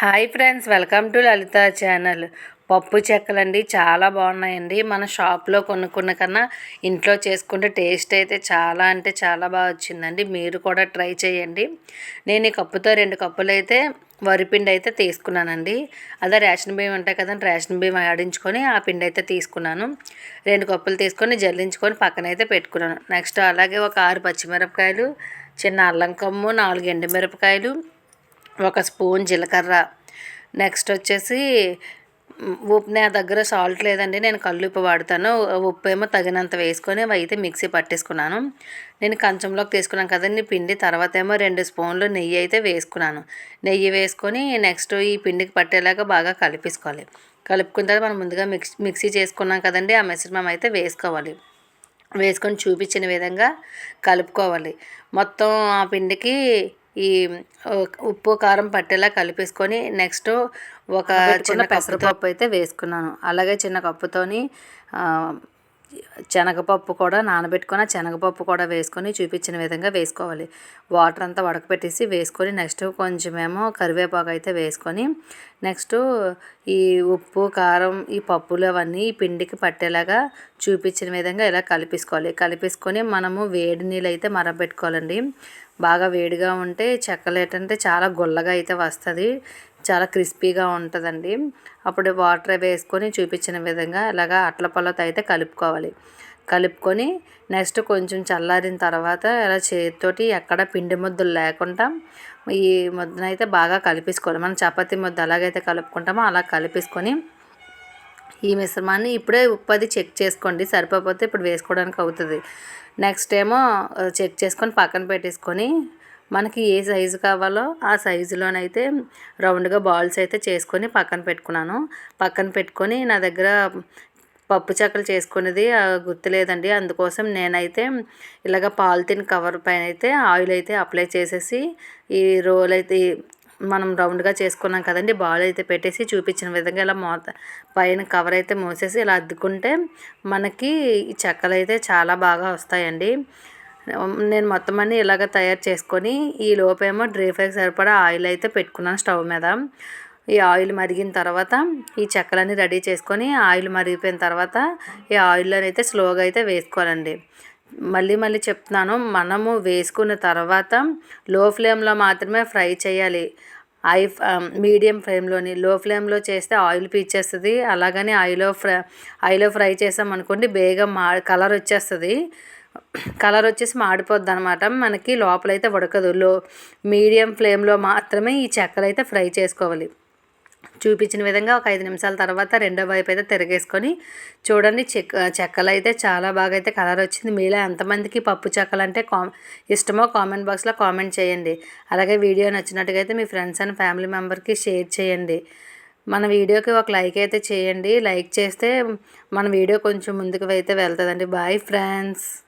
Hi friends welcome to Lalitha channel. పప్పు చెక్కలండి చాలా బాగున్నాయండి. మన షాప్లో కొనుక్కున్న కన్నా ఇంట్లో చేసుకుంటే టేస్ట్ అయితే చాలా అంటే చాలా బాగా వచ్చిందండి. మీరు కూడా ట్రై చేయండి. నేను ఈ కప్పుతో రెండు కప్పులు అయితే వరిపిండి అయితే తీసుకున్నానండి. అదే రేషన్ బియ్యం ఉంటాయి కదండి రేషన్ బియ్యం ఆడించుకొని ఆ పిండి అయితే తీసుకున్నాను. రెండు కప్పులు తీసుకొని జల్లించుకొని పక్కన అయితే పెట్టుకున్నాను. నెక్స్ట్ అలాగే ఒక ఆరు పచ్చిమిరపకాయలు చిన్న అల్లం కమ్ము నాలుగు ఎండుమిరపకాయలు ఒక స్పూన్ జీలకర్ర. నెక్స్ట్ వచ్చేసి ఉప్పు నా దగ్గర సాల్ట్ లేదండి నేను కల్లుప్పు వాడతాను. ఉప్పు ఏమో తగినంత వేసుకొని అయితే మిక్సీ పట్టేసుకున్నాను. నేను కంచంలోకి తీసుకున్నాను కదండి పిండి తర్వాత ఏమో రెండు స్పూన్లు నెయ్యి అయితే వేసుకున్నాను. నెయ్యి వేసుకొని నెక్స్ట్ ఈ పిండికి పట్టేలాగా బాగా కలిపేసుకోవాలి. కలుపుకున్న తర్వాత మనం ముందుగా మిక్స్ మిక్సీ చేసుకున్నాం కదండి ఆ మిశ్రమం అయితే వేసుకోవాలి. వేసుకొని చూపించిన విధంగా కలుపుకోవాలి. మొత్తం ఆ పిండికి ఈ ఉప్పు కారం పట్టేలా కలిపేసుకొని నెక్స్ట్ ఒక చిన్న పెసరపప్పు అయితే వేసుకున్నాను. అలాగే చిన్న కప్పుతోని శనగపప్పు కూడా నానబెట్టుకున్న శనగపప్పు కూడా వేసుకొని చూపించిన విధంగా వేసుకోవాలి. వాటర్ అంతా వడకపెట్టేసి వేసుకొని నెక్స్ట్ కొంచెమేమో కరివేపాకు అయితే వేసుకొని నెక్స్ట్ ఈ ఉప్పు కారం ఈ పప్పులు అవన్నీ ఈ పిండికి పట్టేలాగా చూపించిన విధంగా ఇలా కలిపేసుకోవాలి. కలిపేసుకొని మనము వేడి నీళ్ళు అయితే మరబెట్టుకోవాలండి బాగా వేడిగా ఉంటే చెక్కలు ఏంటంటే చాలా గుల్లగా అయితే వస్తుంది. చాలా క్రిస్పీగా ఉంటుందండి. అప్పుడు వాటర్ వేసుకొని చూపించిన విధంగా ఇలాగా అట్ల పొలతో అయితే కలుపుకోవాలి. కలుపుకొని నెక్స్ట్ కొంచెం చల్లారిన తర్వాత ఇలా చేతితోటి ఎక్కడ పిండి ముద్దలు లేకుండా ఈ ముద్దనైతే బాగా కలిపేసుకోవాలి. మనం చపాతీ ముద్ద ఎలాగైతే కలుపుకుంటామో అలా కలిపేసుకొని ఈ మిశ్రమాన్ని ఇప్పుడే ఉప్పది అది చెక్ చేసుకోండి. సరిపోతే ఇప్పుడు వేసుకోవడానికి అవుతుంది. నెక్స్ట్ ఏమో చెక్ చేసుకొని పక్కన పెట్టేసుకొని మనకి ఏ సైజు కావాలో ఆ సైజులోనైతే రౌండ్గా బాల్స్ అయితే చేసుకొని పక్కన పెట్టుకున్నాను. పక్కన పెట్టుకొని నా దగ్గర పప్పు చెక్కలు చేసుకునేది గుర్తులేదండి. అందుకోసం నేనైతే ఇలాగ పాలిథిన్ కవర్ పైన అయితే ఆయిల్ అయితే అప్లై చేసేసి ఈ రోల్ అయితే మనం రౌండ్గా చేసుకున్నాం కదండి బాల్ అయితే పెట్టేసి చూపించిన విధంగా ఇలా మోత పైన కవర్ అయితే మూసేసి ఇలా అద్దుకుంటే మనకి ఈ చెక్కలు అయితే చాలా బాగా వస్తాయండి. నేను మొత్తం అన్నీ ఇలాగ తయారు చేసుకొని ఈ లోపేమో డ్రీ ఫ్రైకి సరిపడా ఆయిల్ అయితే పెట్టుకున్నాను స్టవ్ మీద. ఈ ఆయిల్ మరిగిన తర్వాత ఈ చెక్కలన్నీ రెడీ చేసుకొని ఆయిల్ మరిగిపోయిన తర్వాత ఈ ఆయిల్లో అయితే స్లోగా అయితే వేసుకోవాలండి. మళ్ళీ మళ్ళీ చెప్తున్నాను మనము వేసుకున్న తర్వాత లో ఫ్లేమ్లో మాత్రమే ఫ్రై చేయాలి. ఐ మీడియం ఫ్లేమ్లోని లో ఫ్లేమ్లో చేస్తే ఆయిల్ పీచేస్తుంది. అలాగని ఐలో ఫ్రై ఐలో ఫ్రై చేసాం అనుకోండి బేగం మా కలర్ వచ్చేస్తుంది. కలర్ వచ్చేసి మాడిపోద్ది అనమాట మనకి లోపలైతే ఉడకదు. లో మీడియం ఫ్లేమ్లో మాత్రమే ఈ చెక్కలు అయితే ఫ్రై చేసుకోవాలి. చూపించిన విధంగా ఒక ఐదు నిమిషాల తర్వాత రెండో వైపు అయితే తిరగేసుకొని చూడండి చెక్ చెక్కలు అయితే చాలా బాగా అయితే కలర్ వచ్చింది. మీలో ఎంతమందికి పప్పు చెక్కలు అంటే కా ఇష్టమో కామెంట్ బాక్స్లో కామెంట్ చేయండి. అలాగే వీడియో నచ్చినట్టుగా అయితే మీ ఫ్రెండ్స్ అండ్ ఫ్యామిలీ మెంబర్కి షేర్ చేయండి. మన వీడియోకి ఒక లైక్ అయితే చేయండి. లైక్ చేస్తే మన వీడియో కొంచెం ముందుకు అయితే వెళ్తుందండి. Bye friends.